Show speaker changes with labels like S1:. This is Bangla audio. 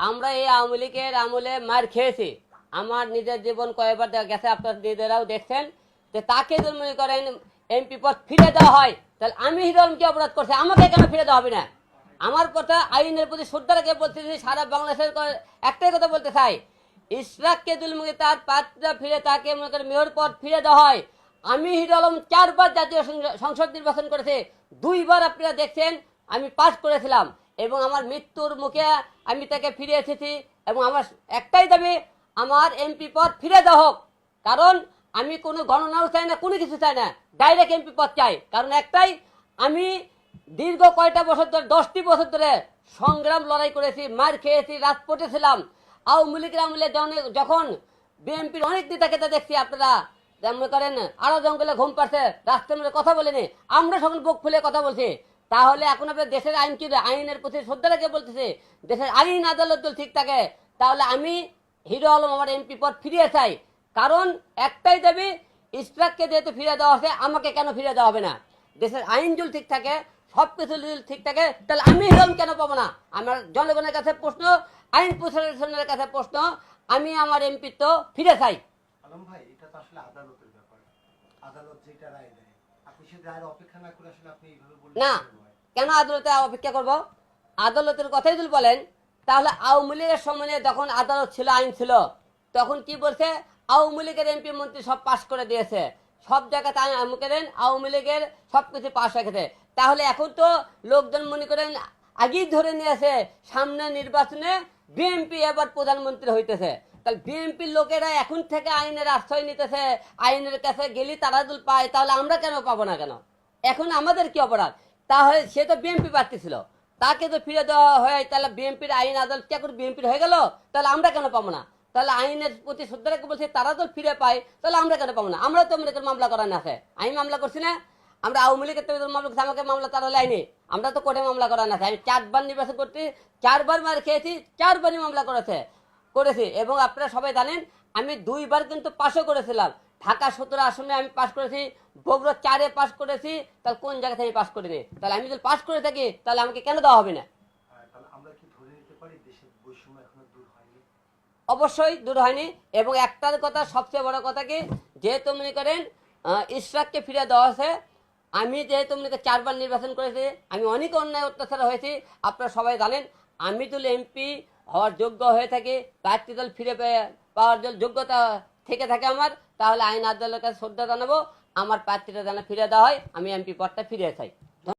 S1: আমরা এই আওয়ামী লীগের আমলে মার খেয়েছি। আমার নিজের জীবন কয়েকবার গেছে, আপনার নিজেরাও দেখছেন। যে তাকে যদি মনে করেন, এমপি পদ ফিরে দেওয়া হয়, তাহলে আমি হিরোম কি অপরাধ করছি, আমাকে কেন ফিরে দেওয়া হবে না? আমার কথা আইনের প্রতি শ্রদ্ধা রেখে বলতেছি সারা বাংলাদেশের একটাই কথা বলতে চাই। ইশরাককে দুলমুখী তার পাত্রা ফিরে তাকে মনে করেন মেয়র পদ ফিরে দেওয়া হয়। আমি হিরো আলম চারবার জাতীয় সংসদ নির্বাচন করেছে। দুইবার আপনারা দেখছেন, আমি পাস করেছিলাম। এবং আমার মৃত্যুর মুখে আমি তাকে ফিরে এসেছি এবং আমার একটাই দাবি, আমার এমপি পদ ফিরে দেওয়া হোক। কারণ আমি কোনো গণনাও চাই না, কোনো কিছু চাই না। ডাইরেক্ট এমপি পদ চাই। কারণ একটাই, আমি দীর্ঘ কয়টা বছর ধরে, দশটি বছর ধরে সংগ্রাম লড়াই করেছি, মার খেয়েছি, রাজপথে ছিলাম। আওয়ামী লীগের আমলে যখন বিএনপির অনেক নেতাকে দেখছি আপনারা, যেমন করেন আরও জঙ্গলে ঘুম পাচ্ছে রাস্তার কথা বলেনি, আমরা সকল বুক খুলে কথা বলছি। তাহলে এখন আপনার দেশের আইন কি, আইনের প্রতি শ্রদ্ধা বলতেছে? দেশের আইন আদালত ঠিক থাকে, তাহলে আমি হিরো আলম, আমার এমপি পদ ফিরিয়ে চাই। কারণ একটাই দাবি ইস্ট্রাককে যেহেতু ফিরে দেওয়া হচ্ছে আমাকে কেন ফিরে দেওয়া হবে না? দেশের আইন যদি ঠিক থাকে সব কিছু যদি ঠিক থাকে, তাহলে আমি হিরম কেন পাবো না? আমার জনগণের কাছে প্রশ্ন, আইন প্রশাসনের কাছে প্রশ্ন, আমি আমার এমপি তো ফিরে চাই।
S2: আলম ভাই, এটা তো আসলে আদালতের ব্যাপার। আদালত যেটা রায় দেয়। না?
S1: কেন আদালতে অপেক্ষা করব? আদালতের কথাই যদি বলেন তাহলে আওয়ামী লীগের সময়ে যখন আদালত ছিল আইন ছিল তখন কি বলছে? আওয়ামী লীগের এমপি মন্ত্রী সব পাশ করে দিয়েছে। সব জায়গাতে আমি করেন আওয়ামী লীগের সব কিছু পাশ রেখেছে তাহলে এখন তো লোকজন মনে করেন আগেই ধরে নিয়েছে সামনে নির্বাচনে বিএনপি এবার প্রধানমন্ত্রী হইতেছে। তাহলে বিএনপির লোকেরা এখন থেকে আইনের আশ্রয় নিতেছে আইনের কাছে গেলি তারা যদি পায় তাহলে আমরা কেন পাবো না কেন? এখন আমাদের কি অপরাধ? তাহলে সে তো বিএনপি প্রার্থী ছিল তাকে তো ফিরে দেওয়া হয় তাহলে বিএনপির আইন আদালত কে করে বিএনপির হয়ে গেল? তাহলে আমরা কেন পাবো না? তাহলে আইনের প্রতি শ্রদ্ধা রেখে বলছে তারা তো ফিরে পায় তাহলে আমরা কেন পাবো না? আমরা তো আমাদের মামলা করার আছে আমি মামলা করছি না। আমরা আওয়ামী লীগের যখন মামলা করছি, আমাকে মামলা তারা লাইনি আমরা তো কোর্টে মামলা করার আছে আমি চারবার নির্বাচন করছি চারবার মার খেয়েছি চারবারই মামলা করেছে। করেছি। এবং আপনারা সবাই জানেন আমি দুইবার কিন্তু পাশও করেছিলাম। ঢাকা সতেরো আসনে আমি পাশ করেছি বগুড়া চারে পাশ করেছি তাহলে কোন জায়গা থেকে আমি পাশ করিনি? তাহলে আমি যদি পাশ করে থাকি তাহলে আমাকে কেন দেওয়া হবে না?
S2: হ্যাঁ,
S1: অবশ্যই দূর হয়নি। এবং একটার কথা সবচেয়ে বড় কথা কি যেহেতু মনে করেন ইশরাককে ফিরে দেওয়া আছে আমি যেহেতু মনে চারবার নির্বাচন করেছি আমি অনেক অন্যায় অত্যাচার হয়েছি আপনারা সবাই জানেন আমি যদি এমপি হওয়ার যোগ্য হয়ে থাকে প্রার্থী দল ফিরে পাওয়ার যোগ্যতা থেকে থাকে আমার, তাহলে আইন আদালতের কাছে শ্রদ্ধা জানাব, আমার প্রার্থীটা যেন ফিরে দেওয়া হয়, আমি এমপি পদটা ফিরে চাই।